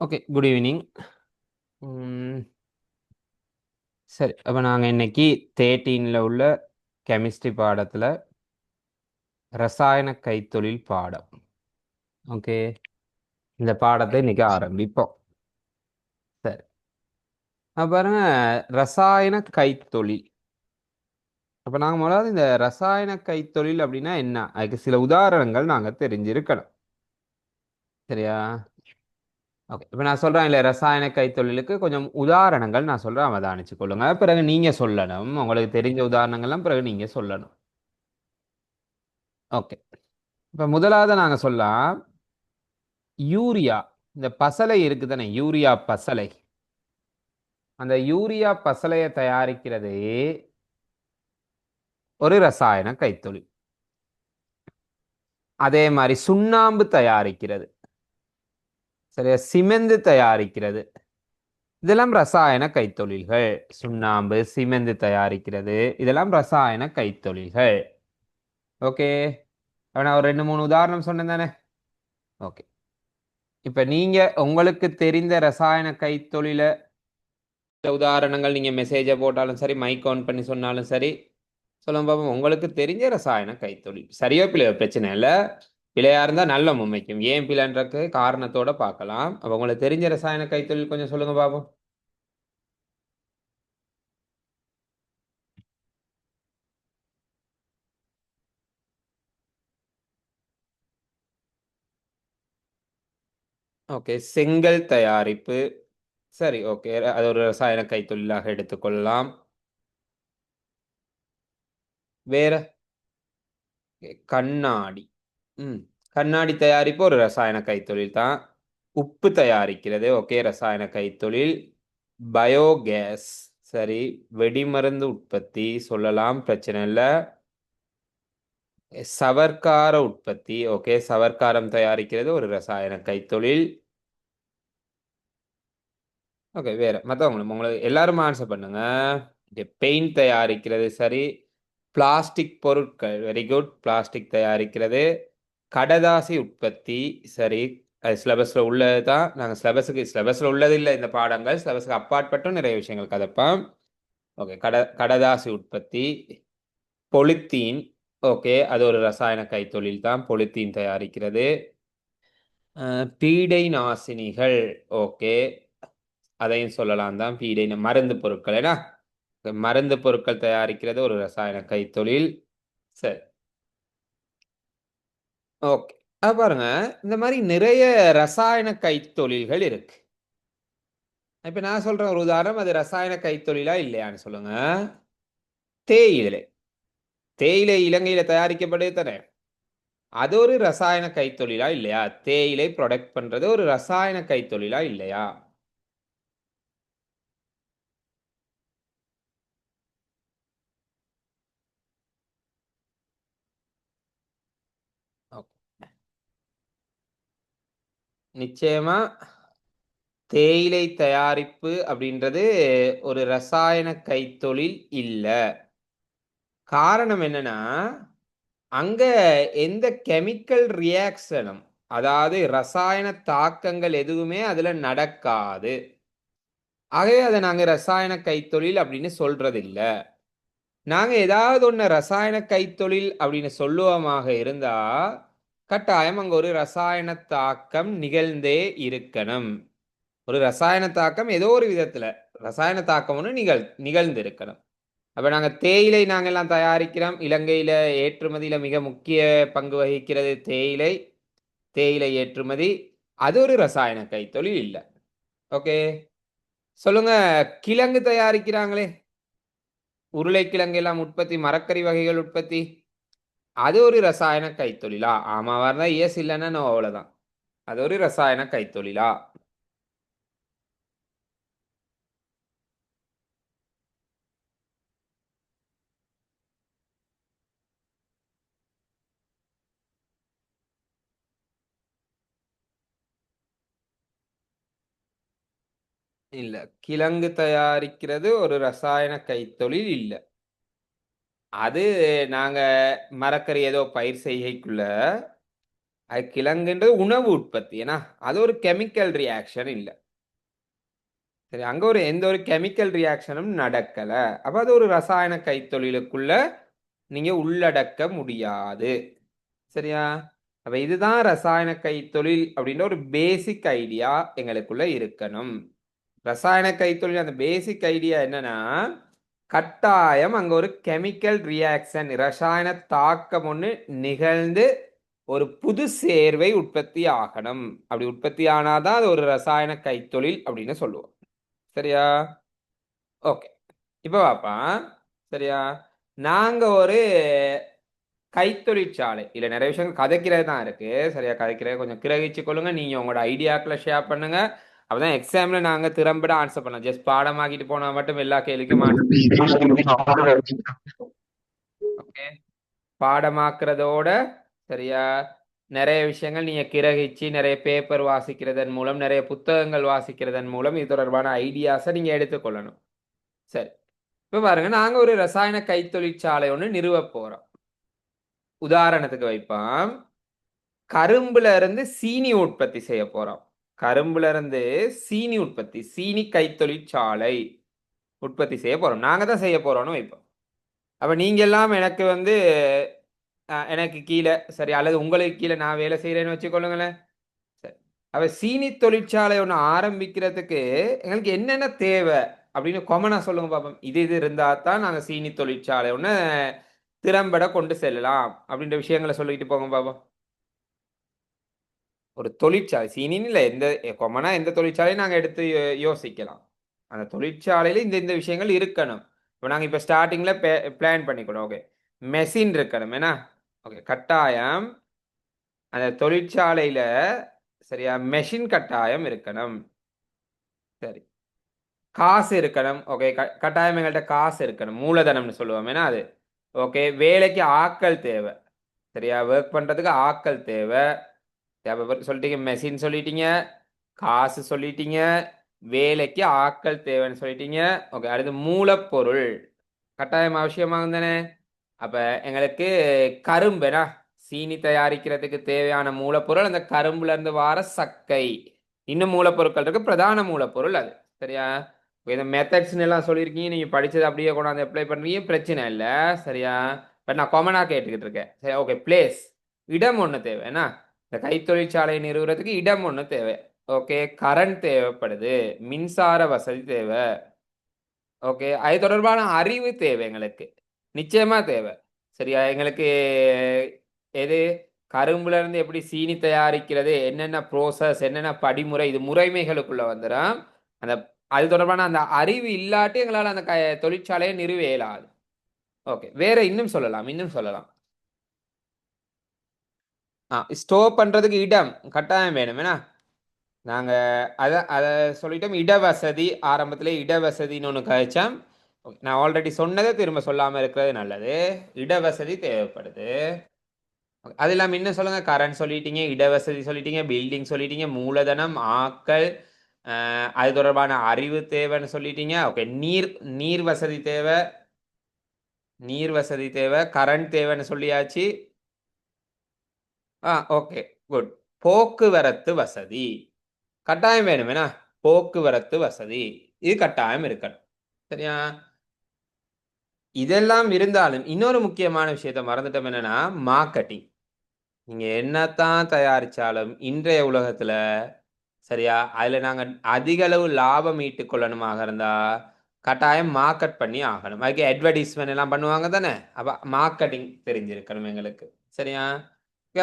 Okay. Good evening. சரி. அப்போ நாங்கள் இன்னைக்கு 13ல உள்ள கெமிஸ்ட்ரி பாடத்தில் ரசாயன கைத்தொழில் பாடம். ஓகே. இந்த பாடத்தை இன்னைக்கு ஆரம்பிப்போம். சரி. அப்புறம் பாருங்க ரசாயன கைத்தொழில். அப்போ நாங்கள் முதலாவது இந்த ரசாயன கைத்தொழில் அப்படின்னா என்ன? அதுக்கு சில உதாரணங்கள் நாங்கள் தெரிஞ்சிருக்கணும். சரியா? ஓகே. இப்போ நான் சொல்கிறேன் இல்லை ரசாயன கைத்தொழிலுக்கு கொஞ்சம் உதாரணங்கள் நான் சொல்கிறேன் அவதானிச்சு கொள்ளுங்க. பிறகு நீங்கள் சொல்லணும். உங்களுக்கு தெரிஞ்ச உதாரணங்கள்லாம் பிறகு நீங்கள் சொல்லணும். ஓகே. இப்போ முதலாவது நாங்கள் சொல்லலாம் யூரியா இந்த பசலை இருக்குதானே யூரியா பசலை அந்த யூரியா பசலையை தயாரிக்கிறது ஒரு ரசாயன கைத்தொழில் அதே மாதிரி சுண்ணாம்பு தயாரிக்கிறது சரியா? சிமெந்து தயாரிக்கிறது. இதெல்லாம் ரசாயன கைத்தொழில்கள். சுண்ணாம்பு சிமெந்து தயாரிக்கிறது. இதெல்லாம் ரசாயன கைத்தொழில்கள். ஓகே. நான் ஒரு ரெண்டு மூணு உதாரணம் சொன்னேன் தானே? ஓகே. இப்ப நீங்க உங்களுக்கு தெரிந்த ரசாயன கைத்தொழில உதாரணங்கள் நீங்க மெசேஜை போட்டாலும் சரி மைக் ஆன் பண்ணி சொன்னாலும் சரி சொல்லுங்க பாப்போம். உங்களுக்கு தெரிஞ்ச ரசாயன கைத்தொழில். சரியோ பிள்ளையோ பிரச்சனை இல்லை. பிழையாக இருந்தா நல்ல மும்மைக்கும். ஏன் பிழைன்றக்கு காரணத்தோட பார்க்கலாம். அப்போ உங்களுக்கு தெரிஞ்ச ரசாயன கைத்தொழில் கொஞ்சம் சொல்லுங்க பாபு. ஓகே செங்கல் தயாரிப்பு. சரி ஓகே. அது ஒரு ரசாயன கைத்தொழிலாக எடுத்துக்கொள்ளலாம். வேற? கண்ணாடி. ம். கண்ணாடி தயாரிப்பு ஒரு ரசாயன கைத்தொழில் தான். உப்பு தயாரிக்கிறது ஓகே ரசாயன கைத்தொழில். பயோகேஸ் சரி. வெடிமருந்து உற்பத்தி சொல்லலாம் பிரச்சனை இல்லை. சவர்க்கார உற்பத்தி ஓகே. சவர்க்காரம் தயாரிக்கிறது ஒரு ரசாயன கைத்தொழில். ஓகே வேற. மற்றவங்களும் உங்களுக்கு எல்லாரும் ஆன்சர் பண்ணுங்க. பெயிண்ட் தயாரிக்கிறது சரி. பிளாஸ்டிக் பொருட்கள் வெரி குட் பிளாஸ்டிக் தயாரிக்கிறது. கடதாசி உற்பத்தி சரி அது சிலபஸில் உள்ளது தான். நாங்கள் சிலபஸுக்கு சிலபஸில் உள்ளது இல்லை இந்த பாடங்கள். சிலபஸுக்கு அப்பாற்பட்டும் நிறைய விஷயங்கள் கதப்போம். ஓகே கட கடதாசி உற்பத்தி பொலித்தீன். ஓகே அது ஒரு ரசாயன கைத்தொழில் தான். பொலித்தீன் தயாரிக்கிறது. பீடை நாசினிகள். ஓகே அதையும் சொல்லலாம் தான். பீடை மருந்து பொருட்கள் ஏன்னா மருந்து பொருட்கள் தயாரிக்கிறது ஒரு ரசாயன கைத்தொழில். சரி. ஓகே. அது பாருங்க இந்த மாதிரி நிறைய ரசாயன கைத்தொழில்கள் இருக்கு. இப்ப நான் சொல்றேன் ஒரு உதாரணம் அது ரசாயன கைத்தொழிலா இல்லையான்னு சொல்லுங்க. தேயிலை. தேயிலை இலங்கையில தயாரிக்கப்படுது தானே. அது ஒரு ரசாயன கைத்தொழிலா இல்லையா? தேயிலை ப்ரொடக்ட் பண்றது ஒரு ரசாயன கைத்தொழிலா இல்லையா? நிச்சயமா தேயிலை தயாரிப்பு அப்படின்றது ஒரு ரசாயன கைத்தொழில் இல்லை. காரணம் என்னன்னா அங்க எந்த கெமிக்கல் ரியாக்ஷனும் அதாவது ரசாயன தாக்கங்கள் எதுவுமே அதுல நடக்காது. ஆகவே அதை நாங்கள் ரசாயன கைத்தொழில் அப்படின்னு சொல்றது நாங்கள் ஏதாவது ஒன்று ரசாயன கைத்தொழில் அப்படின்னு சொல்லுவோமாக இருந்தால் கட்டாயம் அங்கே ஒரு ரசாயன தாக்கம் நிகழ்ந்தே இருக்கணும். ஒரு ரசாயன தாக்கம் ஏதோ ஒரு விதத்தில் ரசாயன தாக்கம் ஒன்று நிகழ் நிகழ்ந்து இருக்கணும் அப்போ நாங்கள் தேயிலை நாங்கள்லாம் தயாரிக்கிறோம். இலங்கையில் ஏற்றுமதியில் மிக முக்கிய பங்கு வகிக்கிறது தேயிலை. தேயிலை ஏற்றுமதி அது ஒரு ரசாயன கைத்தொழில் இல்லை. ஓகே? சொல்லுங்க கிழங்கு தயாரிக்கிறாங்களே. உருளைக்கிழங்கு எல்லாம் உற்பத்தி மரக்கறி வகைகள் உற்பத்தி. அது ஒரு ரசாயன கைத்தொழிலா? ஆமா இருந்தா எஸ் இல்லைன்னா நோ அவ்வளவுதான். அது ஒரு ரசாயன கைத்தொழிலா? இல்ல. கிழங்கு தயாரிக்கிறது ஒரு ரசாயன கைத்தொழில் இல்லை. அது நாங்க மரக்கறி ஏதோ பயிர் செய்கைக்குள்ள அது கிழங்குன்றது உணவு உற்பத்தி. ஏன்னா அது ஒரு கெமிக்கல் ரியாக்ஷன் இல்லை. சரி அங்க ஒரு எந்த ஒரு கெமிக்கல் ரியாக்ஷனும் நடக்கல. அப்ப அது ஒரு ரசாயன கைத்தொழிலுக்குள்ள நீங்க உள்ளடக்க முடியாது. சரியா? அப்ப இதுதான் ரசாயன கைத்தொழில் அப்படின்ற ஒரு பேசிக் ஐடியா எங்களுக்குள்ள இருக்கணும். ரசாயன கைத்தொழில் அந்த பேசிக் ஐடியா என்னன்னா கட்டாயம் அங்கே ஒரு கெமிக்கல் ரியாக்ஷன் ரசாயன தாக்கம் ஒன்று நிகழ்ந்து ஒரு புது சேர்வை உற்பத்தி ஆகணும். அப்படி உற்பத்தி ஆனாதான் அது ஒரு ரசாயன கைத்தொழில் அப்படின்னு சொல்லுவோம். சரியா? ஓகே இப்போ பாப்பா சரியா? நாங்கள் ஒரு கைத்தொழிற்சாலை இல்லை நிறைய விஷயங்கள் கதைக்கிறது தான் இருக்குது சரியா? கதைக்கிறது கொஞ்சம் கிரகிச்சு கொள்ளுங்க. நீங்கள் உங்களோட ஐடியாக்களை ஷேர் பண்ணுங்கள் அப்பதான் எக்ஸாம்ல நாங்க திறம்பட ஆன்சர் பண்ணலாம். ஜஸ்ட் பாடமாக்கிட்டு போனா மட்டும் எல்லா கேள்விக்கும் ஓகே பாடமாக்குறதோட சரியா? நிறைய விஷயங்கள் நீங்க கிரகிச்சு நிறைய பேப்பர் வாசிக்கிறதன் மூலம் நிறைய புத்தகங்கள் வாசிக்கிறதன் மூலம் இது தொடர்பான ஐடியாஸை நீங்க எடுத்துக்கொள்ளணும். சரி. இப்ப பாருங்க நாங்க ஒரு ரசாயன கைத்தொழிற்சாலை ஒன்று நிறுவ போறோம். உதாரணத்துக்கு வைப்போம். கரும்புல இருந்து சீனி உற்பத்தி செய்ய போறோம். கரும்புல இருந்து சீனி உற்பத்தி சீனி கைத்தொழிற்சாலை உற்பத்தி செய்ய போகிறோம் நாங்கள் தான் செய்ய போகிறோன்னு வைப்போம். அப்போ நீங்கள் எல்லாம் எனக்கு வந்து எனக்கு கீழே சரி அல்லது உங்களுக்கு கீழே நான் வேலை செய்கிறேன்னு வச்சுக்கொள்ளுங்களேன். சரி. அப்போ சீனி தொழிற்சாலை ஒன்று ஆரம்பிக்கிறதுக்கு எங்களுக்கு என்னென்ன தேவை அப்படின்னு கொமனாக சொல்லுங்க பாப்போம். இது இது இருந்தால் தான் நாங்கள் சீனி தொழிற்சாலை ஒன்று திறம்பட கொண்டு செல்லலாம் அப்படின்ற விஷயங்களை சொல்லிட்டு போங்க பாப்போம். ஒரு தொழிற்சாலை சீனின்னு இல்லை எந்த கொமனா எந்த தொழிற்சாலையும் நாங்கள் எடுத்து யோ- யோசிக்கலாம். அந்த தொழிற்சாலையில் இந்த இந்த விஷயங்கள் இருக்கணும். இப்போ நாங்கள் இப்போ ஸ்டார்டிங்கில் பிளான் பண்ணிக்கணும். ஓகே மெஷின் இருக்கணும். ஏன்னா ஓகே கட்டாயம் அந்த தொழிற்சாலையில் சரியா மெஷின் கட்டாயம் இருக்கணும். சரி. காசு இருக்கணும். ஓகே கட்டாயம் எங்கள்கிட்ட காசு இருக்கணும். மூலதனம்னு சொல்லுவோம். ஏன்னா அது ஓகே வேலைக்கு ஆட்கள் தேவை. சரியா ஒர்க் பண்ணுறதுக்கு ஆட்கள் தேவை. தேவைப்படுது சொல்லிட்டீங்க மெஷின் சொல்லிட்டீங்க காசு சொல்லிட்டீங்க வேலைக்கு ஆக்கள் தேவைன்னு சொல்லிட்டீங்க. ஓகே அடுத்து மூலப்பொருள். கட்டாயம் அவசியமாக தானே? அப்போ எங்களுக்கு கரும்புனா சீனி தயாரிக்கிறதுக்கு தேவையான மூலப்பொருள் அந்த கரும்புல இருந்து சக்கை. இன்னும் மூலப்பொருட்கள் இருக்கு பிரதான மூலப்பொருள் அது. சரியா? இந்த மெத்தட்ஸ்னு எல்லாம் சொல்லியிருக்கீங்க நீங்கள் படித்தது அப்படியே கொண்டாந்து அப்ளை பண்ணுறீங்க பிரச்சனை இல்லை. சரியா? இப்போ நான் காமனாக கேட்டுக்கிட்டு இருக்கேன். சரி ஓகே பிளேஸ் இடம் ஒன்று தேவை என்ன? இந்த கைத்தொழிற்சாலையை நிறுவுறதுக்கு இடம் ஒன்று தேவை. ஓகே கரண்ட் தேவைப்படுது மின்சார வசதி தேவை. ஓகே அது தொடர்பான அறிவு தேவை எங்களுக்கு. நிச்சயமாக தேவை. சரியா? எங்களுக்கு எது? கரும்புல இருந்து எப்படி சீனி தயாரிக்கிறது என்னென்ன ப்ரோசஸ் என்னென்ன படிமுறை இது முறைமைகளுக்குள்ள வந்துடும் அந்த அது தொடர்பான அந்த அறிவு இல்லாட்டி எங்களால் அந்த க தொழிற்சாலையை நிறுவ இயலாது. ஓகே வேற இன்னும் சொல்லலாம் இன்னும் சொல்லலாம். ஸ்டோர் பண்ணுறதுக்கு இடம் கட்டாயம் வேணும். ஏன்னா அதை அதை சொல்லிட்டோம். இடவசதி ஆரம்பத்தில் இடவசதின்னு ஒன்று கழிச்சோம். நான் ஆல்ரெடி சொன்னதை திரும்ப சொல்லாமல் இருக்கிறது நல்லது. இடவசதி தேவைப்படுது. ஓகே அது இல்லாமல் இன்னும் சொல்லுங்கள் கரண்ட் சொல்லிட்டீங்க இடவசதி சொல்லிட்டீங்க பில்டிங் சொல்லிட்டீங்க மூலதனம் ஆக்கள் அது தொடர்பான அறிவு தேவைன்னு சொல்லிட்டீங்க. ஓகே நீர் நீர் வசதி தேவை. நீர் வசதி தேவை. கரண்ட் தேவைன்னு சொல்லியாச்சு. ஆ ஓகே குட் போக்குவரத்து வசதி. கட்டாயம் வேணுமேனா? போக்குவரத்து வசதி. இது கட்டாயம் இருக்கணும். சரியா? இதெல்லாம் இருந்தாலும் இன்னொரு முக்கியமான விஷயத்த மறந்துட்டோம் என்னன்னா மார்க்கெட்டிங் நீங்க என்னத்தான் தயாரிச்சாலும் இன்றைய உலகத்துல சரியா? அதுல நாங்க அதிக அளவு லாபம் ஈட்டுக் கொள்ளணுமாக இருந்தா கட்டாயம் மார்க்கெட் பண்ணி ஆகணும். அதுக்கு அட்வர்டைஸ்மெண்ட் எல்லாம் பண்ணுவாங்க தானே? அப்ப மார்க்கெட்டிங் தெரிஞ்சிருக்கணும் எங்களுக்கு. சரியா?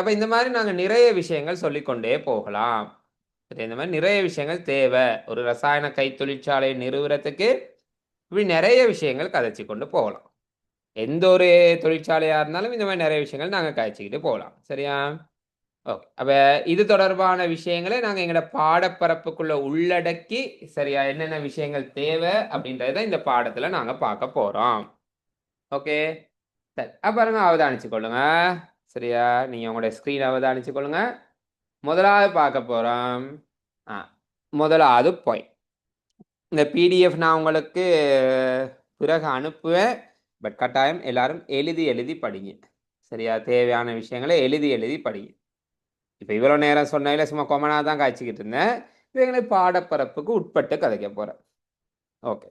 அப்ப இந்த மாதிரி நாங்க நிறைய விஷயங்கள் சொல்லிக்கொண்டே போகலாம். சரி இந்த மாதிரி நிறைய விஷயங்கள் தேவை. ஒரு ரசாயன கை தொழிற்சாலை நிறுவுறதுக்கு இப்படி நிறைய விஷயங்கள் கதைச்சி கொண்டு போகலாம். எந்த ஒரு தொழிற்சாலையாக இருந்தாலும் இந்த மாதிரி நிறைய விஷயங்கள் நாங்கள் கதைச்சிக்கிட்டு போகலாம். சரியா? ஓகே அப்போ இது தொடர்பான விஷயங்களை நாங்கள் எங்களோட பாடப்பரப்புக்குள்ளே உள்ளடக்கி சரியா என்னென்ன விஷயங்கள் தேவை அப்படின்றத இந்த பாடத்தில் நாங்கள் பார்க்க போகிறோம் ஓகே சரி அப்புறம் பாருங்க அவதானிச்சு கொள்ளுங்க சரியா? நீங்கள் உங்களோட ஸ்க்ரீனை அவதானிச்சு கொள்ளுங்க. முதலாவது பார்க்க போகிறோம் ஆ முதலாவது பாயிண்ட் இந்த பிடிஎஃப் நான் உங்களுக்கு பிறகு அனுப்புவேன். பட் கட்டாயம் எல்லாரும் எழுதி எழுதி படிங்க. சரியா? தேவையான விஷயங்களை எழுதி எழுதி படிங்க. இப்போ இவ்வளோ நேரம் சொன்னதில் சும்மா கொமனாக தான் காய்ச்சிக்கிட்டு இருந்தேன். இப்போ பாடப்பரப்புக்கு உட்பட்டு கதைக்க போகிறேன் ஓகே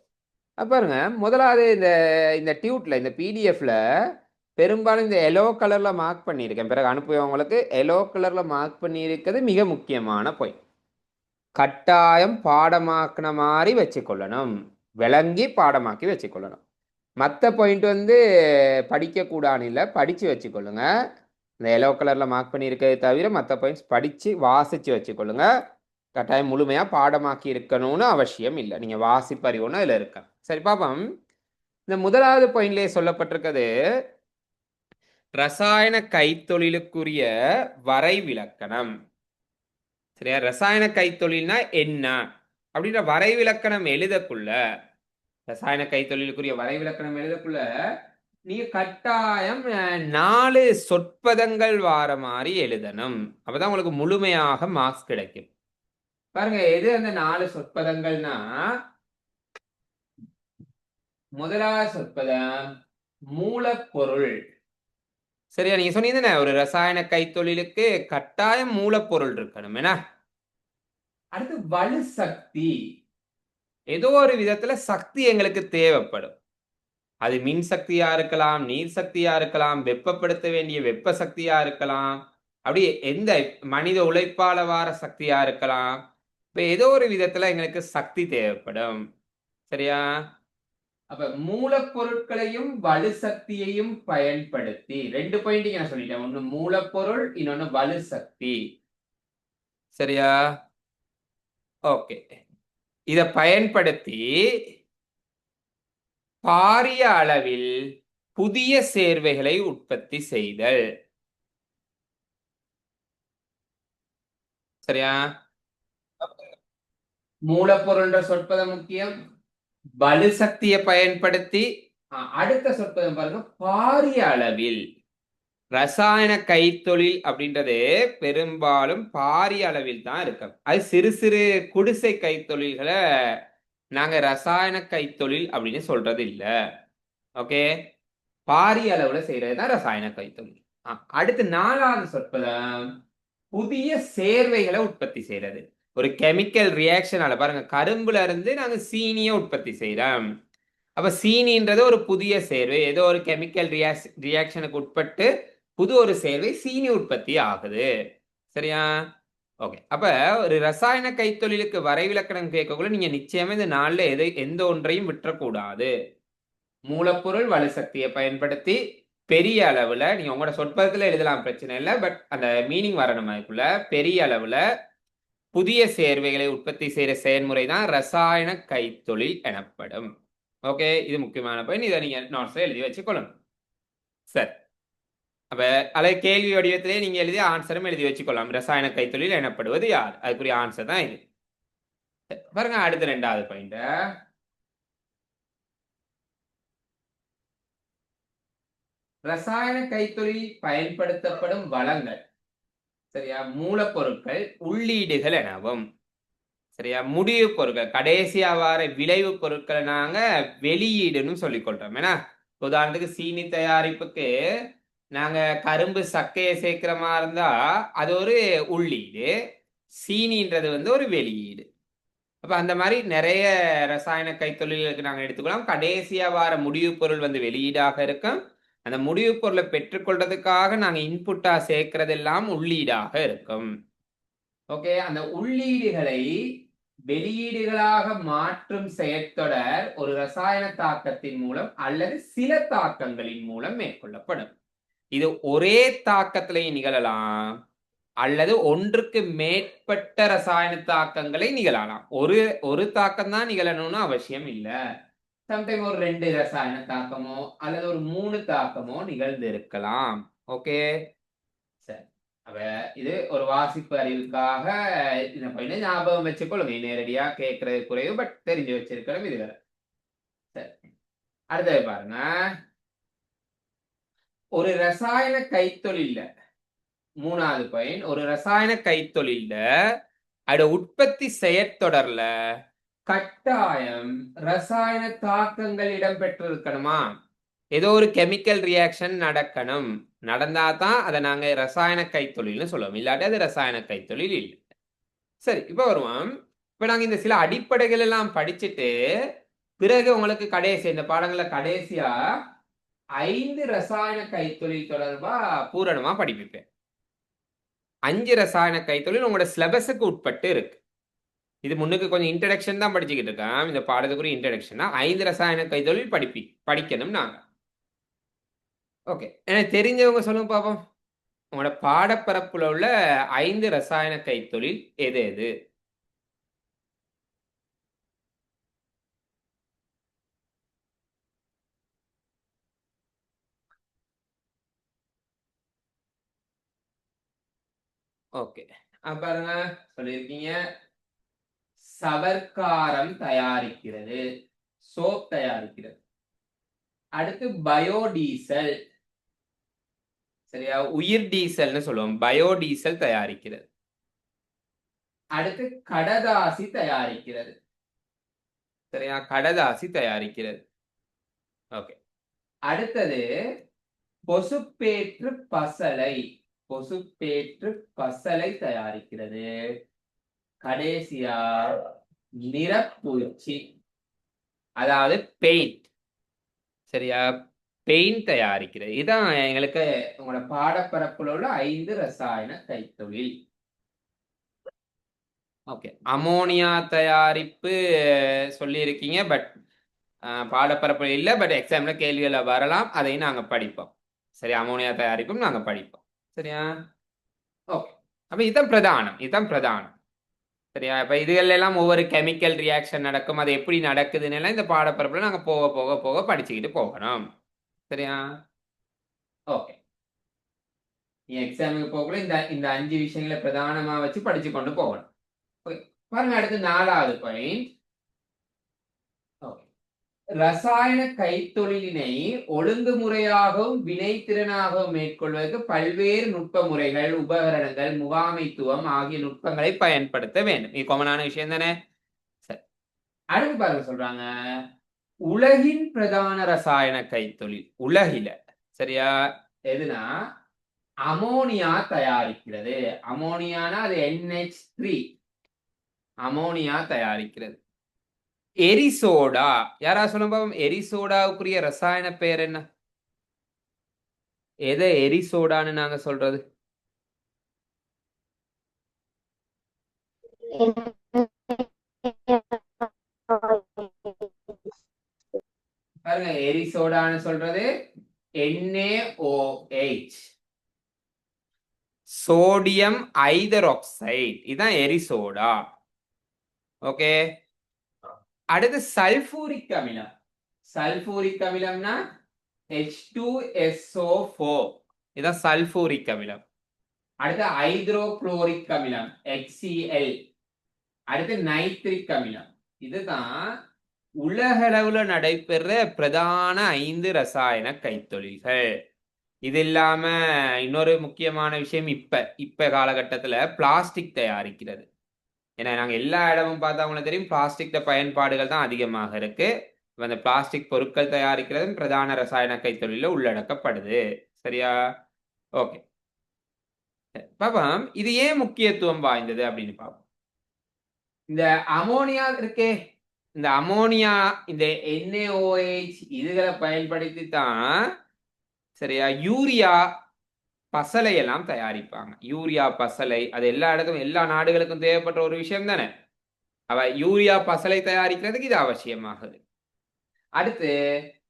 அப்ப பாருங்க முதலாவது இந்த இந்த டியூட்டில் இந்த பிடிஎஃப்ல பெரும்பாலும் இந்த எல்லோ கலரில் மார்க் பண்ணியிருக்கேன். பிறகு அனுப்புவவங்களுக்கு எல்லோ கலரில் மார்க் பண்ணியிருக்கிறது மிக முக்கியமான பொய் கட்டாயம் பாடமாக்கின மாதிரி வச்சுக்கொள்ளணும். விளங்கி பாடமாக்கி வச்சுக்கொள்ளணும். மற்ற பாயிண்ட் வந்து படிக்கக்கூடாதுன்னு இல்லை படித்து வச்சுக்கொள்ளுங்க. இந்த எல்லோ கலரில் மார்க் பண்ணியிருக்கிறத தவிர மற்ற பாயிண்ட்ஸ் படித்து வாசித்து வச்சுக்கொள்ளுங்க. கட்டாயம் முழுமையாக பாடமாக்கி இருக்கணும்னு அவசியம் இல்லை. நீங்கள் வாசிப்பறிவுன்னு அதில் இருக்க சரி பாப்பம் இந்த முதலாவது பாயிண்ட்லேயே சொல்லப்பட்டிருக்கிறது ரசாயன கைத்தொழிலுக்குரிய வரைவிலக்கணம். சரியா? ரசாயன கைத்தொழில்னா என்ன? அப்படின்ற வரைவிலக்கணம் எழுதக்குள்ள ரசாயன கைத்தொழிலுக்குரிய வரைவிலக்கணம் எழுதக்குள்ள நீங்க கட்டாயம் நாலு சொற்பதங்கள் வார மாதிரி எழுதணும். அப்பதான் உங்களுக்கு முழுமையாக மார்க்ஸ் கிடைக்கும். பாருங்க எது அந்த நாலு சொற்பதங்கள்னா? முதலாவது சொற்பதம் மூலப்பொருள். சரியா நீங்க சொன்னீங்க தானே, ஒரு ரசாயன கைத்தொழிலுக்கு கட்டாயம் மூலப்பொருள் இருக்கணும் என்ன அடுத்து வலு சக்தி. ஏதோ ஒரு விதத்துல சக்தி எங்களுக்கு தேவைப்படும். அது மின் சக்தியா இருக்கலாம் நீர் சக்தியா இருக்கலாம் வெப்பப்படுத்த வேண்டிய வெப்ப சக்தியா இருக்கலாம் அப்படி எந்த மனித உழைப்பால வார சக்தியா இருக்கலாம். இப்ப ஏதோ ஒரு விதத்துல எங்களுக்கு சக்தி தேவைப்படும். சரியா? அப்ப மூலப்பொருட்களையும் வலு சக்தியையும் பயன்படுத்தி ரெண்டு பாயிண்ட் நான் சொல்லிட்டேன். ஒண்ணு மூலப்பொருள் இன்னொன்னு வலு சக்தி சரியா? ஓகே. இத பயன்படுத்தி பாரிய அளவில் புதிய சேர்வைகளை உற்பத்தி செய்தல். சரியா? மூலப்பொருள்ன்ற சொற்பதம் முக்கியம். வலு சக்தியை பயன்படுத்தி அடுத்த சொற்பதம் பாருங்க பாரிய அளவில். ரசாயன கைத்தொழில் அப்படின்றது பெரும்பாலும் பாரிய அளவில் தான் இருக்கும் அது சிறு சிறு குடிசை கைத்தொழில்களை நாங்க ரசாயன கைத்தொழில் அப்படின்னு சொல்றது இல்ல ஓகே? பாரிய அளவுல செய்யறது தான் ரசாயன கைத்தொழில். அடுத்து நாலாவது சொற்பதம் புதிய சேர்வைகளை உற்பத்தி செய்யறது. ஒரு கெமிக்கல் ரியாக்ஷனால பாருங்க கரும்புல இருந்து நாங்க சீனியை உற்பத்தி செய்யறோம் அப்ப சீனின்றது ஒரு புதிய சேர்வை. ஏதோ ஒரு கெமிக்கல் ரியாக்ஷ் ரியாக்ஷனுக்கு உட்பட்டு புது ஒரு சேர்வை சீனி உற்பத்தி ஆகுது. சரியா? ஓகே அப்ப ஒரு ரசாயன கைத்தொழிலுக்கு வரைவிலக்கணம் கேட்கக்குள்ள நீங்க நிச்சயமா இந்த நாளில் எதை எந்த ஒன்றையும் விட்டுறக்கூடாது மூலப்பொருள் வலு சக்தியை பயன்படுத்தி பெரிய அளவுல நீங்க உங்களோட சொற்பதத்துல எழுதலாம் பிரச்சனை இல்லை பட் அந்த மீனிங் வரணும் அதுக்குள்ள பெரிய அளவுல புதிய சேர்வைகளை உற்பத்தி செய்கிற செயல்முறை தான் ரசாயன கைத்தொழில் எனப்படும். ஓகே இது முக்கியமான பயன் இதை நீங்க நோட்ஸ்ல எழுதி வச்சுக்கொள்ளணும் சரி. அப்ப அதை கேள்வி வடிவத்திலே நீங்க எழுதி ஆன்சரும் எழுதி வச்சுக்கொள்ளலாம். ரசாயன கைத்தொழில் எனப்படுவது யார்? அதுக்குரிய ஆன்சர் தான் இது. பாருங்க அடுத்த ரெண்டாவது பாயிண்ட் ரசாயன கைத்தொழில் பயன்படுத்தப்படும் வளங்கள். சரியா? மூலப்பொருட்கள் உள்ளீடுகள் எனவும் சரியா? முடிவு பொருட்கள் கடைசியா வர விளைவு பொருட்களை நாங்க வெளியீடுன்னு சொல்லிக்கொள்றோம் ஏன்னா உதாரணத்துக்கு சீனி தயாரிப்புக்கு நாங்க கரும்பு சக்கையை சேர்க்கிற மாதிரி இருந்தா அது ஒரு உள்ளீடு சீனின்றது வந்து ஒரு வெளியீடு. அப்ப அந்த மாதிரி நிறைய ரசாயன கைத்தொழில்களுக்கு நாங்கள் எடுத்துக்கலாம் கடைசியா வர முடிவு பொருள் வந்து வெளியீடாக இருக்கும். அந்த முடிவு பொருளை பெற்றுக்கொள்றதுக்காக நாங்க இன்புட்டா சேர்க்கறதெல்லாம் உள்ளீடாக இருக்கும். ஓகே அந்த உள்ளீடுகளை வெளியீடுகளாக மாற்றும் செயற்தொடர் ஒரு ரசாயன தாக்கத்தின் மூலம் அல்லது சில தாக்கங்களின் மூலம் மேற்கொள்ளப்படும். இது ஒரே தாக்கத்திலையும் நிகழலாம் அல்லது ஒன்றுக்கு மேற்பட்ட ரசாயன தாக்கங்களை நிகழலாம். ஒரு ஒரு தாக்கம் தான் நிகழணும்னு அவசியம் இல்லை. சம்டைம் ஒரு ரெண்டு ரசாயன தாக்கமோ அல்லது ஒரு மூணு தாக்கமோ நிகழ்ந்து இருக்கலாம் ஓகே சரி அப்ப இது ஒரு வாசிப்பு அறிவுக்காக இதை பையனை ஞாபகம் வச்சுக்கொள்ளுங்க நேரடியா கேட்கறது குறைவு பட் தெரிஞ்சு வச்சிருக்கணும் இது வேற சரி அடுத்தது பாருங்க ஒரு ரசாயன கைத்தொழில மூணாவது பயன் ஒரு ரசாயன கைத்தொழில்ல அதோட உற்பத்தி செயற்தொடர்ல கட்டாயம் ரசாயன தாக்கங்கள் இடம்பெற்றிருக்கணுமா? ஏதோ ஒரு கெமிக்கல் ரியாக்ஷன் நடக்கணும். நடந்தா தான் அதை நாங்கள் ரசாயன கைத்தொழில்னு சொல்லுவோம். இல்லாட்டி அது ரசாயன கைத்தொழில் இல்லை. சரி இப்போ வருவோம். இப்போ நாங்கள் இந்த சில அடிப்படைகள் எல்லாம் படிச்சுட்டு பிறகு உங்களுக்கு கடைசி இந்த பாடங்களை கடைசியா ஐந்து ரசாயன கைத்தொழில் தொடர்பா பூரணமா படிப்பிப்பேன். அஞ்சு ரசாயன கைத்தொழில் உங்களோட சிலபஸுக்கு உட்பட்டு இருக்கு. இது முன்னுக்கு கொஞ்சம் இன்ட்ரடக்ஷன் தான் படிச்சுக்கிட்டு இருக்கேன். இந்த பாடத்துக்குரிய இன்ட்ரடக்ஷன் ஐந்து ரசாயன கைத்தொழில் படிப்பி படிக்கணும் நாங்க. ஓகே எனக்கு தெரிஞ்சவங்க சொல்லுங்க பாப்போம். உங்களோட பாடப்பரப்புல உள்ள ஐந்து ரசாயன கைத்தொழில் எது எது? ஓகே பாருங்க. சொல்லியிருக்கீங்க. சவர்க்காரம் தயாரிக்கிறது சோப் தயாரிக்கிறது. அடுத்து பயோடீசல். சரியா? உயிர் டீசல்னு சொல்லுவோம். பயோடீசல் தயாரிக்கிறது. அடுத்து கடதாசி தயாரிக்கிறது. சரியா? கடதாசி தயாரிக்கிறது. ஓகே. அடுத்தது பொசுப்பேற்று பசலை. பொசுப்பேற்று பசலை தயாரிக்கிறது. கடைசியா நிறப்பூச்சி. அதாவது பெயிண்ட் சரியா? பெயிண்ட் தயாரிக்கிறது. இதுதான் எங்களுக்கு உங்களோட பாடப்பரப்புல உள்ள ஐந்து ரசாயன கைத்தொழில். ஓகே அமோனியா தயாரிப்பு சொல்லியிருக்கீங்க பட் பாடப்பரப்பு இல்லை பட் எக்ஸாம்ல கேள்விகளில் வரலாம். அதையும் நாங்கள் படிப்போம். சரி அமோனியா தயாரிப்பும் நாங்கள் படிப்போம். சரியா? ஓகே அப்போ இதுதான் பிரதானம். இதுதான் பிரதானம். சரியா? இப்போ இதுகள் எல்லாம் ஒவ்வொரு கெமிக்கல் ரியாக்ஷன் நடக்கும். அது எப்படி நடக்குதுன்னு எல்லாம் இந்த பாடப்பரப்பில் நாங்கள் போக போக போக படிச்சுக்கிட்டு போகணும். சரியா? ஓகே நீ எக்ஸாமுக்கு போகல இந்த இந்த அஞ்சு விஷயங்களை பிரதானமா வச்சு படிச்சு கொண்டு போகணும். ஓகே பாருங்க அடுத்து நாலாவது பாயிண்ட் ரசாயன கைத்தொழிலினை ஒழுங்குமுறையாகவும் வினைத்திறனாகவும் மேற்கொள்வதற்கு பல்வேறு நுட்ப முறைகள் உபகரணங்கள் முகாமைத்துவம் ஆகிய நுட்பங்களை பயன்படுத்த வேண்டும். இது கொமனான விஷயம் தானே? சரி. அடுத்து பாருங்க சொல்றாங்க. உலகின் பிரதான ரசாயன கைத்தொழில் உலகில. சரியா? எதுனா? அமோனியா தயாரிக்கிறது. அமோனியானா அது என்ஹெச் த்ரீ அமோனியா தயாரிக்கிறது. எரிசோடா. யாரா சொல்லும் எரிசோடாவுக்குரிய ரசாயன பெயர் என்ன? எதை எரிசோடான்னு நாங்க சொல்றது? பாருங்க எரிசோடான்னு சொல்றது NaOH சோடியம் ஐதராக்சைடு இதுதான் எரிசோடா. ஓகே? அடுத்து சல்பூரிக் அமிலம். சல்பூரிக் அமிலம்னா H2SO4 இதான் சல்பூரிக் அமிலம். அடுத்து ஹைட்ரோகுளோரிக் அமிலம் HCl அடுத்து நைட்ரிக் அமிலம். இதுதான் உலகளவுல நடைபெற பிரதான ஐந்து ரசாயன கைத்தொழில்கள். இது இல்லாம இன்னொரு முக்கியமான விஷயம் இப்ப இப்ப காலகட்டத்துல பிளாஸ்டிக் தயாரிக்கிறது. ஏன்னா நாங்கள் எல்லா இடமும் பார்த்தா உங்களுக்கு தெரியும் பிளாஸ்டிக் பயன்பாடுகள் தான் அதிகமாக இருக்கு. அந்த பிளாஸ்டிக் பொருட்கள் தயாரிக்கிறதும் பிரதான ரசாயன கைத்தொழில உள்ளடக்கப்படுது. சரியா? ஓகே. பாப்போம். இது ஏன் முக்கியத்துவம் வாய்ந்தது அப்படின்னு பார்ப்போம் இந்த அமோனியா இருக்கே. இந்த அமோனியா இந்த என்ஏஓஹெச் இதுகளை பயன்படுத்தி தான் சரியா யூரியா பசலை எல்லாம் தயாரிப்பாங்க. யூரியா பசலை அது எல்லா இடத்துக்கும் எல்லா நாடுகளுக்கும் தேவைப்பட்ட ஒரு விஷயம் தானே? அவ யூரியா பசலை தயாரிக்கிறதுக்கு இது அவசியமாகுது அடுத்து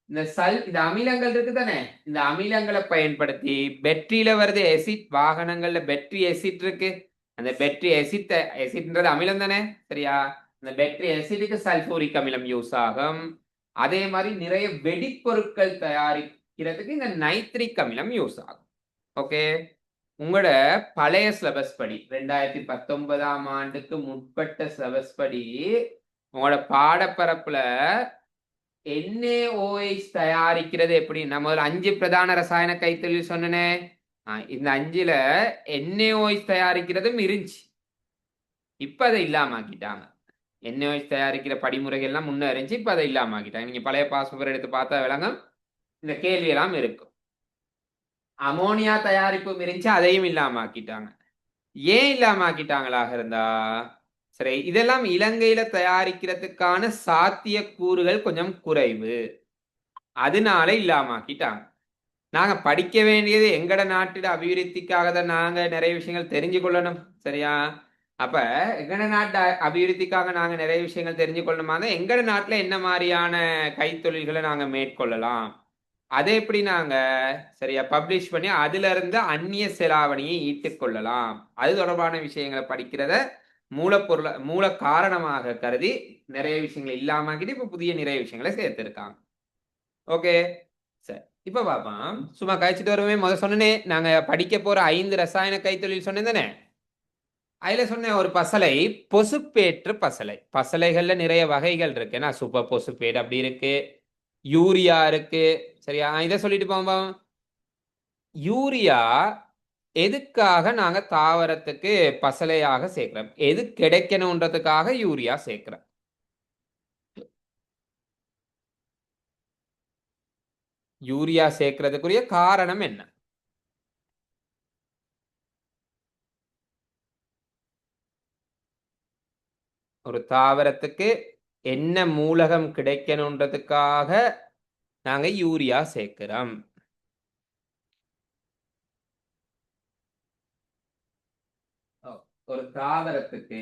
இந்த சல் இந்த அமிலங்கள் இருக்கு தானே? இந்த அமிலங்களை பயன்படுத்தி பெட்ரியில வருது எசிட் வாகனங்கள்ல பெட்ரி எசிட் இருக்கு. அந்த பெட்ரி எசிட் எசிட்ன்றது அமிலம் தானே? சரியா? இந்த பெட்ரி எசிட்டுக்கு சல்பூரிக் அமிலம் யூஸ் ஆகும். அதே மாதிரி நிறைய வெடிப்பொருட்கள் தயாரிக்கிறதுக்கு இந்த நைட்ரிக் அமிலம் யூஸ் ஆகும். ஓகே உங்களோட பழைய சிலபஸ் படி ரெண்டாயிரத்தி பத்தொன்பதாம் ஆண்டுக்கு முற்பட்ட சிலபஸ் படி உங்களோட பாடப்பரப்புல NaOH தயாரிக்கிறது எப்படி? நம்ம முதல்ல அஞ்சு பிரதான ரசாயன கைத்தொழில் சொன்னனே. இந்த அஞ்சுல NaOH தயாரிக்கிறதும் இருந்துச்சு. இப்ப அதை இல்லாம ஆக்கிட்டாங்க NaOH தயாரிக்கிற படிமுறைகள்லாம் முன்னே இருந்துச்சு இப்ப அதை இல்லாம ஆக்கிட்டாங்க நீங்க பழைய பாஸ்பேப்பர் எடுத்து பார்த்தா விளங்கும். இந்த கேள்வி எல்லாம் இருக்கும். அமோனியா தயாரிப்பும் இருந்துச்சு அதையும் இல்லாம ஆக்கிட்டாங்க ஏன் இல்லாம ஆக்கிட்டாங்களாக இருந்தா? சரி இதெல்லாம் இலங்கையில தயாரிக்கிறதுக்கான சாத்திய கூறுகள் கொஞ்சம் குறைவு. அதனால இல்லாம ஆக்கிட்டாங்க நாங்க படிக்க வேண்டியது எங்கட நாட்டிட அபிவிருத்திக்காக தான் நாங்க நிறைய விஷயங்கள் தெரிஞ்சு கொள்ளணும் சரியா? அப்ப எங்கட நாட்டு அபிவிருத்திக்காக நாங்க நிறைய விஷயங்கள் தெரிஞ்சு கொள்ளணுமா இருந்தா எங்கட நாட்டுல என்ன மாதிரியான கைத்தொழில்களை நாங்க மேற்கொள்ளலாம்? அதை எப்படி நாங்க சரியா பப்ளிஷ் பண்ணி அதுல இருந்து அந்நிய செலாவணியை ஈட்டுக்கொள்ளலாம் அது தொடர்பான விஷயங்களை படிக்கிறத மூலப்பொருள மூல காரணமாக கருதி நிறைய விஷயங்கள் இல்லாமக்கிட்டு இப்ப புதிய நிறைய விஷயங்களை சேர்த்திருக்காங்க. ஓகே? சரி. இப்ப பாப்போம். சும்மா கழிச்சிட்டு வருவே முதல் சொன்னனே நாங்க படிக்க போற ஐந்து ரசாயன கைத்தொழில் சொன்னேன் தானே? அதுல சொன்ன ஒரு பசலை பொசுப்பேற்று பசலை. பசலைகள்ல நிறைய வகைகள் இருக்கு. என்ன? சூப்பர் பொசுப்பேட் அப்படி இருக்கு. யூரியா இருக்கு. சரியா? இதை சொல்லிட்டு போவோம். யூரியா எதுக்காக நாங்க தாவரத்துக்கு பசலையாக சேர்க்கிறோம்? எது கிடைக்கணுன்றதுக்காக யூரியா சேர்க்கிறோம். யூரியா சேர்க்கறதுக்குரிய காரணம் என்ன? ஒரு தாவரத்துக்கு என்ன மூலகம் கிடைக்கணுன்றதுக்காக நாங்க யூரியா சேர்க்கிறோம். ஒரு தாவரத்துக்கு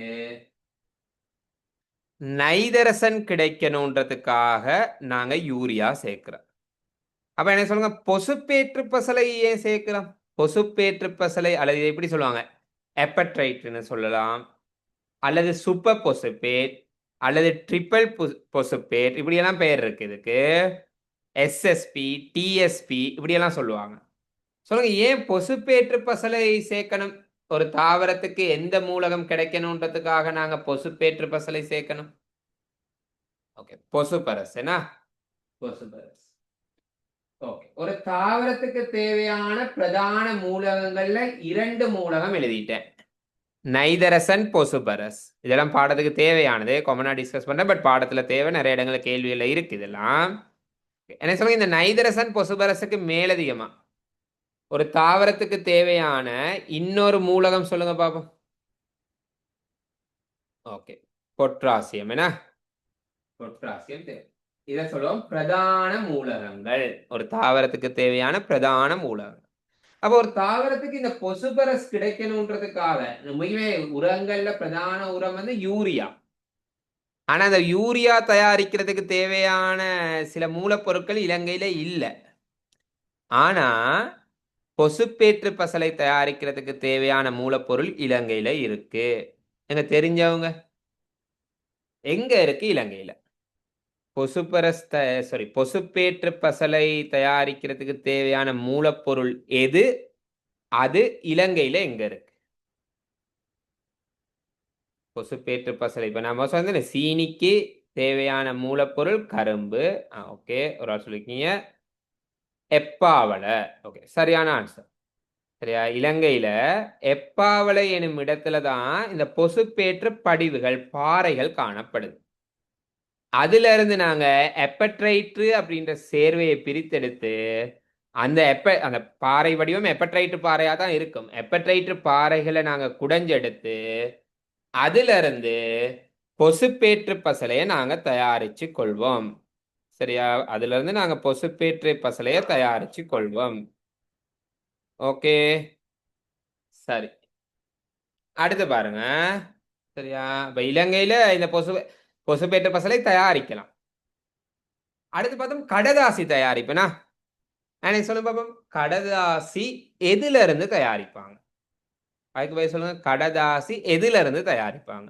நைதரசன் கிடைக்கணுன்றதுக்காக நாங்க யூரியா சேர்க்கிறோம். அப்ப என்ன சொல்லுங்க? பொசுப்பேற்று பசலை ஏன் சேர்க்கிறோம்? பொசுப்பேற்று பசலை அல்லது எப்படி சொல்லுவாங்க? எப்பட்ரைட்னு சொல்லலாம். அல்லது சூப்பர் பொசுப்பேட் அல்லது ட்ரிபிள் பொசுப்பேட் இப்படியெல்லாம் பெயர் இருக்கு இதுக்கு. எஸ்எஸ்பி டிஎஸ்பி இப்படியெல்லாம் சொல்லுவாங்க. சொல்லுங்க ஏன் பொசுப்பேற்று பசலை சேர்க்கணும்? ஒரு தாவரத்துக்கு எந்த மூலகம் கிடைக்கணுன்றதுக்காக நாங்க பொசுப்பேற்று பசலை சேர்க்கணும்? ஓகே பொசுபரஸ் என்ன? பொசுபரஸ் ஓகே ஒரு தாவரத்துக்கு தேவையான பிரதான மூலகங்கள்ல இரண்டு மூலகம் எழுதிட்டேன். நைதரசன் பொசுபரஸ் இதெல்லாம் பாடத்துக்கு தேவையானது. காமனா டிஸ்கஸ் பண்றேன் பட் பாடத்துல தேவை நிறைய இடங்கள்ல கேள்வியில இருக்கு இதெல்லாம். என்ன சொல்லுங்க இந்த நைதரசன் பொசுபரஸுக்கு மேலதிகமா? ஒரு தாவரத்துக்கு தேவையான இன்னொரு மூலகம் சொல்லுங்க பாப்போம். ஓகே பொட்ராசியம் என்ன? பொட்ராசியம் தேவை. இதை சொல்லுவோம் பிரதான மூலகங்கள். ஒரு தாவரத்துக்கு தேவையான பிரதான மூலகங்கள் அப்போ ஒரு தாவரத்துக்கு இந்த பொசுபரஸ் கிடைக்கணுன்றதுக்காக உண்மையுமே உரங்கள்ல பிரதான உரம் வந்து யூரியா. ஆனா அந்த யூரியா தயாரிக்கிறதுக்கு தேவையான சில மூலப்பொருட்கள் இலங்கையில இல்லை. ஆனா பொசுப்பேற்று பசலை தயாரிக்கிறதுக்கு தேவையான மூலப்பொருள் இலங்கையில இருக்கு. எங்க தெரிஞ்சவங்க? எங்க இருக்கு இலங்கையில? பொசுப்பரஸ் த சாரி பொசுப்பேற்று பசலை தயாரிக்கிறதுக்கு தேவையான மூலப்பொருள் எது? அது இலங்கையில எங்க இருக்கு? பொசுப்பேற்று பசலை. இப்போ நம்ம சொன்ன சீனிக்கு தேவையான மூலப்பொருள் கரும்பு. ஓகே. ஒரு ஆள் சொல்லியிருக்கீங்க. எப்பாவளை. ஓகே. சரியான ஆன்சர். சரியா? இலங்கையில எப்பாவளை எனும் இடத்துல தான் இந்த பொசுப்பேற்று படிவுகள் பாறைகள் காணப்படுது. அதுல இருந்து நாங்க எப்பட்ரைட்டு அப்படின்ற சேர்வையை பிரித்தெடுத்து அந்த எப்ப அந்த பாறை வடிவம் எப்பட்ரைட்டு பாறையா தான் இருக்கும். எப்பட்ரைட்டு பாறைகளை நாங்க குடைஞ்செடுத்து அதிலிருந்து பொசுப்பேற்று பசலையை நாங்கள் தயாரித்து கொள்வோம். சரியா? அதிலிருந்து நாங்கள் பொசுப்பேற்று பசலையை தயாரித்து கொள்வோம். ஓகே. சரி. அடுத்து பாருங்க. சரியா? இப்போ இலங்கையில் இந்த பொசு பொசுப்பேற்று பசலை தயாரிக்கலாம். அடுத்து பார்த்தோம் கடதாசி தயாரிப்புனா எனக்கு சொல்லுங்க பார்ப்போம் கடதாசி எதுல இருந்து தயாரிப்பாங்க? அதுக்கு பை சொல்லுங்க கடதாசி எதுல இருந்து தயாரிப்பாங்க?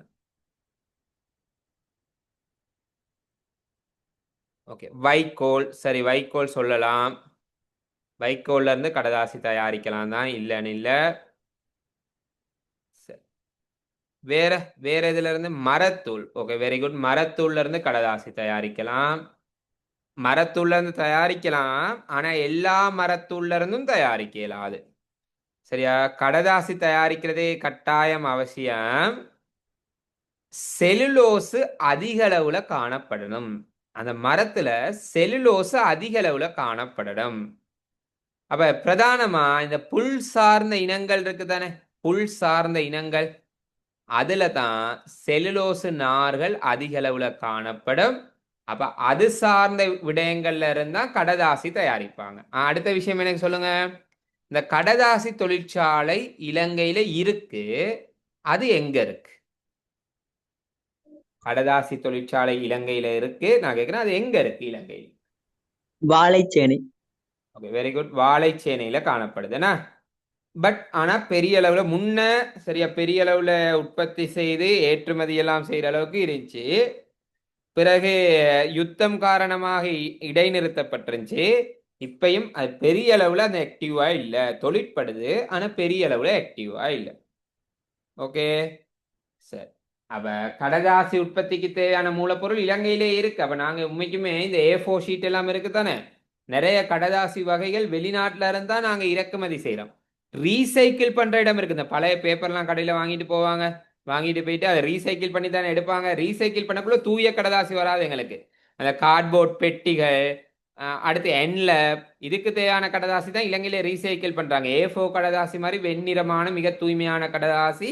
ஓகே வைக்கோல் சரி வைக்கோல் சொல்லலாம். வைக்கோல்ல இருந்து கடதாசி தயாரிக்கலாம் தான் இல்லைன்னு இல்லை. வேற வேற இதுல இருந்து மரத்தூள். ஓகே வெரி குட் மரத்தூள்ல இருந்து கடதாசி தயாரிக்கலாம். மரத்தூள்ல இருந்து தயாரிக்கலாம் ஆனா எல்லா மரத்தூள்ல இருந்தும் தயாரிக்கலாம் அது. சரியா? கடதாசி தயாரிக்கிறதே கட்டாயம் அவசியம். செலுலோஸ் அதிக அளவுல காணப்படணும். அந்த மரத்துல செலுலோஸ் அதிக அளவுல காணப்படணும். அப்ப பிரதானமா இந்த புல் சார்ந்த இனங்கள் இருக்கு தானே புல் சார்ந்த இனங்கள். அதுல தான் செலுலோசு நார்கள் அதிக அளவுல காணப்படும். அப்ப அது சார்ந்த விடயங்கள்ல இருந்தா கடதாசி தயாரிப்பாங்க. அடுத்த விஷயம் எனக்கு சொல்லுங்க? இந்த கடதாசி தொழிற்சாலை இலங்கையில இருக்கு. அது எங்க இருக்கு? கடதாசி தொழிற்சாலை இலங்கையில இருக்கு. நான் கேட்கிறேன் அது எங்க இருக்கு இலங்கையில்? வாழைச்சேனை. ஓகே வெரி குட் வாழைச்சேனையில காணப்படுதுன்னா பட் ஆனா பெரிய அளவுல முன்ன சரியா பெரிய அளவுல உற்பத்தி செய்து ஏற்றுமதி எல்லாம் செய்யற அளவுக்கு இருந்துச்சு. பிறகு யுத்தம் காரணமாக இடைநிறுத்தப்பட்டிருந்துச்சு. இப்பையும் அது பெரிய அளவில் அந்த ஆக்டிவாக இல்லை. தொழிற்படுது ஆனால் பெரிய அளவில் ஆக்டிவாக இல்லை. ஓகே? சரி. அப்ப கடதாசி உற்பத்திக்கு தேவையான மூலப்பொருள் இலங்கையிலே இருக்கு. அப்ப நாங்க உண்மைக்குமே இந்த ஏ ஃபோர் ஷீட் எல்லாம் இருக்கு தானே நிறைய கடதாசி வகைகள் வெளிநாட்டுல இருந்தா நாங்க இறக்குமதி செய்கிறோம் ரீசைக்கிள் பண்ற இடம் இருக்கு. இந்த பழைய பேப்பர்லாம் கடையில வாங்கிட்டு போவாங்க. வாங்கிட்டு போயிட்டு அதை ரீசைக்கிள் பண்ணி தானே எடுப்பாங்க. ரீசைக்கிள் பண்ணக்குள்ள தூய கடதாசி வராது எங்களுக்கு. அந்த கார்ட்போர்ட் பெட்டிகள் அடுத்து என்ல இதுக்கு தேவையான கடதாசி தான் இலங்கையில ரீசைக்கிள் பண்றாங்க. ஏ ஃபோ கடதாசி மாதிரி வெண்ணிறமான மிக தூய்மையான கடதாசி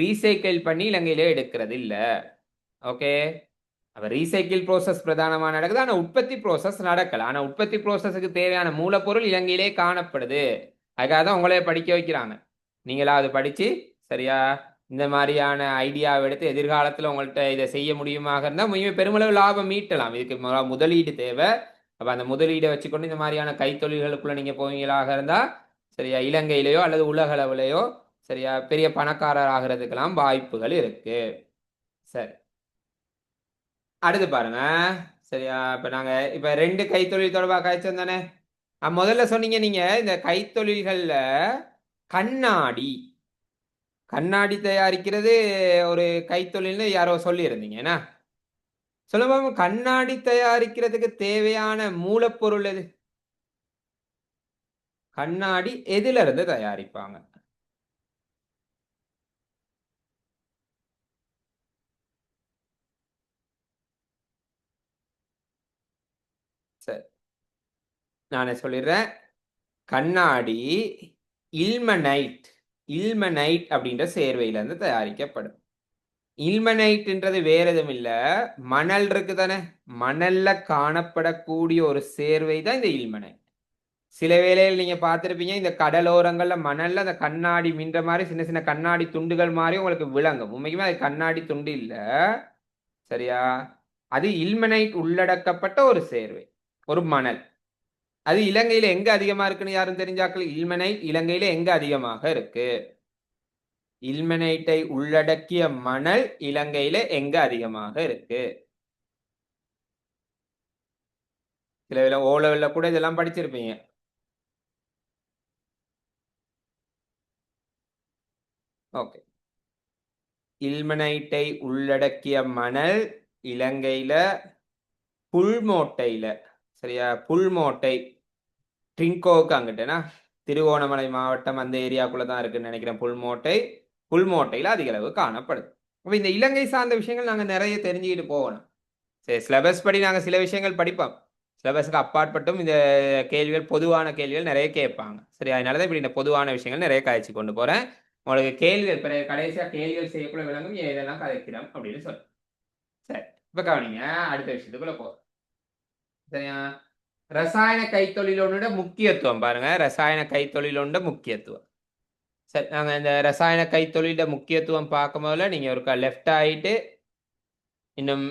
ரீசைக்கிள் பண்ணி இலங்கையில எடுக்கிறது இல்ல ஓகே அப்ப ரீசைக்கிள் ப்ரோசஸ் பிரதானமாக நடக்குது. ஆனா உற்பத்தி ப்ராசஸ் நடக்கல. ஆனா உற்பத்தி ப்ராசஸுக்கு தேவையான மூலப்பொருள் இலங்கையிலே காணப்படுது. அதுக்காக தான் உங்களே படிக்க வைக்கிறாங்க. நீங்களா அது படிச்சு சரியா இந்த மாதிரியான ஐடியாவை எடுத்து எதிர்காலத்தில் உங்கள்கிட்ட இதை செய்ய முடியுமாக இருந்தால் மிக பெருமளவு லாபம் ஈட்டலாம். இதுக்கு முதலீடு தேவை. அப்ப அந்த முதலீடை வச்சுக்கொண்டு இந்த மாதிரியான கைத்தொழில்களுக்குள்ள நீங்க போவீங்களாக இருந்தா சரியா இலங்கையிலேயோ அல்லது உலக அளவுலையோ சரியா பெரிய பணக்காரர் ஆகிறதுக்கெல்லாம் வாய்ப்புகள் இருக்கு. சரி. அடுத்து பாருங்க. சரியா இப்ப நாங்க இப்ப ரெண்டு கைத்தொழில் தொடர்பாக காய்ச்சோம் தானே? முதல்ல சொன்னீங்க நீங்க இந்த கைத்தொழில்கள்ல கண்ணாடி. கண்ணாடி தயாரிக்கிறது ஒரு கைத்தொழில்னு யாரோ சொல்லியிருந்தீங்க என்ன? சொல்லுங்க கண்ணாடி தயாரிக்கிறதுக்கு தேவையான மூலப்பொருள் எது? கண்ணாடி எதுல இருந்து தயாரிப்பாங்க? சரி. நானே சொல்லிடுறேன். கண்ணாடி இல்மனைட் இல்மனைட் அப்படின்ற சேர்வையில இருந்து தயாரிக்கப்படும். இல்மனைட்ன்றது வேற எதுவும் இல்லை. மணல் இருக்கு தானே மணல்ல காணப்படக்கூடிய ஒரு சேர்வை தான் இந்த இல்மனைட் சில வேளையில் நீங்க பார்த்துருப்பீங்க இந்த கடலோரங்கள்ல மணல்ல அந்த கண்ணாடி மின்ற மாதிரி சின்ன சின்ன கண்ணாடி துண்டுகள் மாதிரி உங்களுக்கு விளங்கும். உண்மைக்குமே அது கண்ணாடி துண்டு இல்லை. சரியா? அது இல்மனைட் உள்ளடக்கப்பட்ட ஒரு சேர்வை ஒரு மணல். அது இலங்கையில எங்க அதிகமா இருக்குன்னு யாரும் தெரிஞ்சாக்கள்? இல்மனைட் இலங்கையில எங்க அதிகமாக இருக்கு? இல்மனைட்டை உள்ளடக்கிய மணல் இலங்கையில எங்க அதிகமாக இருக்கு? சில வேளை ஓ கூட இதெல்லாம் படிச்சிருப்பீங்க. ஓகே இல்மனைட்டை உள்ளடக்கிய மணல் இலங்கையில புல்மோட்டையில சரியா? புல்மோட்டை ட்ரிங்கோவுக்கு அங்கிட்டேனா? திருவோணமலை மாவட்டம் அந்த ஏரியாக்குள்ள தான் இருக்குன்னு நினைக்கிறேன் புல்மோட்டை. புல்மோட்டையில் அதிக அளவு காணப்படுது அப்போ இந்த இலங்கை சார்ந்த விஷயங்கள் நாங்கள் நிறைய தெரிஞ்சுக்கிட்டு போகணும். சரி சிலபஸ் படி நாங்க சில விஷயங்கள் படிப்போம். சிலபஸ்க்கு அப்பாற்பட்டும் இந்த கேள்விகள் பொதுவான கேள்விகள் நிறைய கேட்பாங்க. சரி அதனால தான் இப்படி இந்த பொதுவான விஷயங்கள் நிறைய காய்ச்சி கொண்டு போறேன். உங்களுக்கு கேள்விகள் பிறகு கடைசியா கேள்விகள் செய்யக்கூட விளங்கும் இதெல்லாம் கதைக்கிறோம் அப்படின்னு சொல்லு. சரி இப்போ கவனிங்க. அடுத்த விஷயத்துக்குள்ள போகிறோம் சரியா? ரசாயன கைத்தொழிலோட முக்கியத்துவம் பாருங்க. ரசாயன கைத்தொழிலோட முக்கியத்துவம். சரி நாங்கள் இந்த ரசாயன கைத்தொழிலோட முக்கியத்துவம் பார்க்கும் போதில் நீங்கள் ஒரு லெஃப்ட் ஆயிட்டு இன்னும்